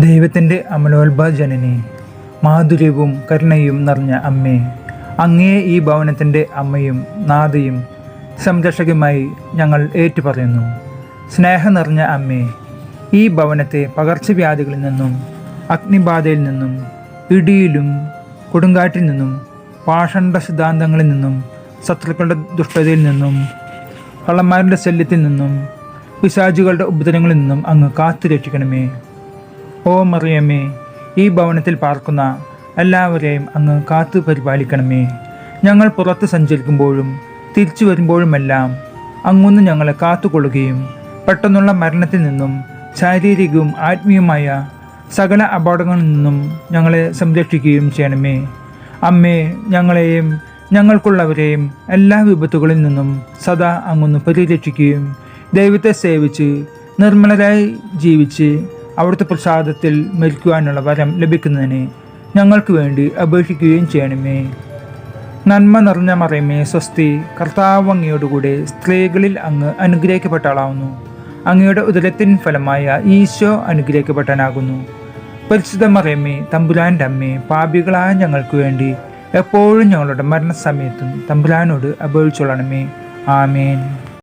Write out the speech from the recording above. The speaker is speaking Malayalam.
ദൈവത്തിന്റെ അമലോത്ഭ ജനനി മാധുര്യവും കരുണയും നിറഞ്ഞ അമ്മേ അങ്ങേ ഈ ഭവനത്തിന്റെ അമ്മയും നാഥയും സംരക്ഷകയുമായി ഞങ്ങൾ ഏറ്റുപറയുന്നു. സ്നേഹം നിറഞ്ഞ അമ്മേ ഈ ഭവനത്തെ പകർച്ചവ്യാധികളിൽ നിന്നും അഗ്നിബാധയിൽ നിന്നും ഇടിയിലും കൊടുങ്കാറ്റിൽ നിന്നും പാഷണ്ട സിദ്ധാന്തങ്ങളിൽ നിന്നും ശത്രുക്കളുടെ ദുഷ്ടതയിൽ നിന്നും കള്ളന്മാരുടെ ശല്യത്തിൽ നിന്നും പിശാചുകളുടെ ഉപദ്രവങ്ങളിൽ നിന്നും അങ്ങ് കാത്തു രക്ഷിക്കണമേ ഓ മറിയമ്മേ ഈ ഭവനത്തിൽ പാർക്കുന്ന എല്ലാവരെയും അങ്ങ് കാത്തു പരിപാലിക്കണമേ. ഞങ്ങൾ പുറത്ത് സഞ്ചരിക്കുമ്പോഴും തിരിച്ചു വരുമ്പോഴുമെല്ലാം അങ്ങൊന്ന് ഞങ്ങളെ കാത്തുകൊള്ളുകയും പെട്ടെന്നുള്ള മരണത്തിൽ നിന്നും ശാരീരികവും ആത്മീയവുമായ സകല അപകടങ്ങളിൽ നിന്നും ഞങ്ങളെ സംരക്ഷിക്കുകയും ചെയ്യണമേ. അമ്മേ ഞങ്ങളെയും ഞങ്ങൾക്കുള്ളവരെയും എല്ലാ വിപത്തുകളിൽ നിന്നും സദാ അങ്ങൊന്ന് പരിരക്ഷിക്കുകയും ദൈവത്തെ സേവിച്ച് നിർമ്മലരായി ജീവിച്ച് അവിടുത്തെ പ്രസാദത്തിൽ മരിക്കുവാനുള്ള വരം ലഭിക്കുന്നതിന് ഞങ്ങൾക്ക് വേണ്ടി അപേക്ഷിക്കുകയും ചെയ്യണമേ. നന്മ നിറഞ്ഞ മറയമേ സ്വസ്തി കർത്താവ് അങ്ങയോടുകൂടെ സ്ത്രീകളിൽ അങ്ങ് അനുഗ്രഹിക്കപ്പെട്ട ആളാവുന്നു അങ്ങയുടെ ഉദരത്തിൻ ഫലമായ ഈശോ അനുഗ്രഹിക്കപ്പെട്ടനാകുന്നു പരിശുദ്ധ മറിയമ്മേ തമ്പുരാന്റെ അമ്മേ പാപികളായ ഞങ്ങൾക്ക് വേണ്ടി എപ്പോഴും ഞങ്ങളുടെ മരണസമയത്തും തമ്പുരാനോട് അപേക്ഷിച്ചോളണമേ. ആമേൻ.